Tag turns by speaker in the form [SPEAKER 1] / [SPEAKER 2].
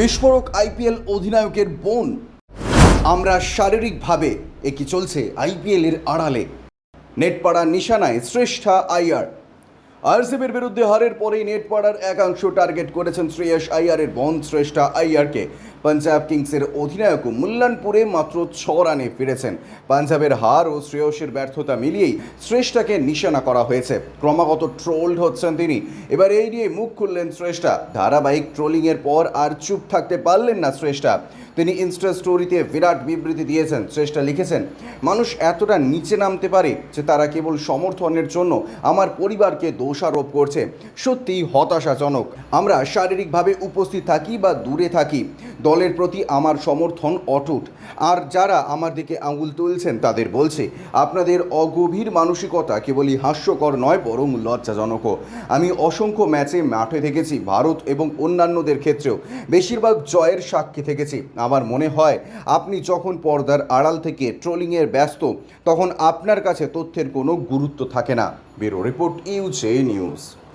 [SPEAKER 1] বিস্ফোরক আইপিএল অধিনায়কের বোন। আমরা শারীরিকভাবে একই চলছে আইপিএলের আড়ালে। নেটপাড়া নিশানায় শ্রেষ্ঠা আইয়ার আরসিবির বিরুদ্ধে হারের পরেই নেটপাড়ার একাংশ টার্গেট করেছেন শ্রেয়স আইয়ারের বোন, শ্রেষ্ঠা আইয়ারকে পাঞ্জাব কিংসের অধিনায়ক মুল্লানপুরে মাত্র ছ রানে ফিরেছেন। পাঞ্জাবের হার ও শ্রেয়সের ব্যর্থতা মিলিয়েই শ্রেষ্ঠাকে নিশানা করা হয়েছে। ক্রমাগত ট্রোলড হচ্ছেন তিনি। এবার এই নিয়ে মুখ খুললেন শ্রেষ্ঠা। ধারাবাহিক ট্রোলিংয়ের পর আর চুপ থাকতে পারলেন না শ্রেষ্ঠা। তিনি ইনস্টা স্টোরিতে বিরাট বিবৃতি দিয়েছেন। শ্রেষ্ঠা লিখেছেন, মানুষ এতটা নিচে নামতে পারে যে তারা কেবল সমর্থনের জন্য আমার পরিবারকে দোষারোপ করছে। সত্যিই হতাশাজনক। আমরা শারীরিকভাবে উপস্থিত থাকি বা দূরে থাকি। দলের প্রতি আমার সমর্থন অটুট। আর যারা আমার দিকে আঙুল তুলছেন তাদের বলছে, আপনাদের অগভীর মানসিকতা কেবলই হাস্যকর নয়, বরং লজ্জাজনকও আমি অসংখ্য ম্যাচে মাঠে থেকেছি ভারত এবং অন্যান্যদের ক্ষেত্রেও। বেশিরভাগ জয়ের সাক্ষী থেকেছি। আমার মনে হয়, আপনি যখন পর্দার আড়াল থেকে ট্রোলিংয়ের ব্যস্ত, তখন আপনার কাছে তথ্যের কোনো গুরুত্ব থাকে না। Bureau report, U J news.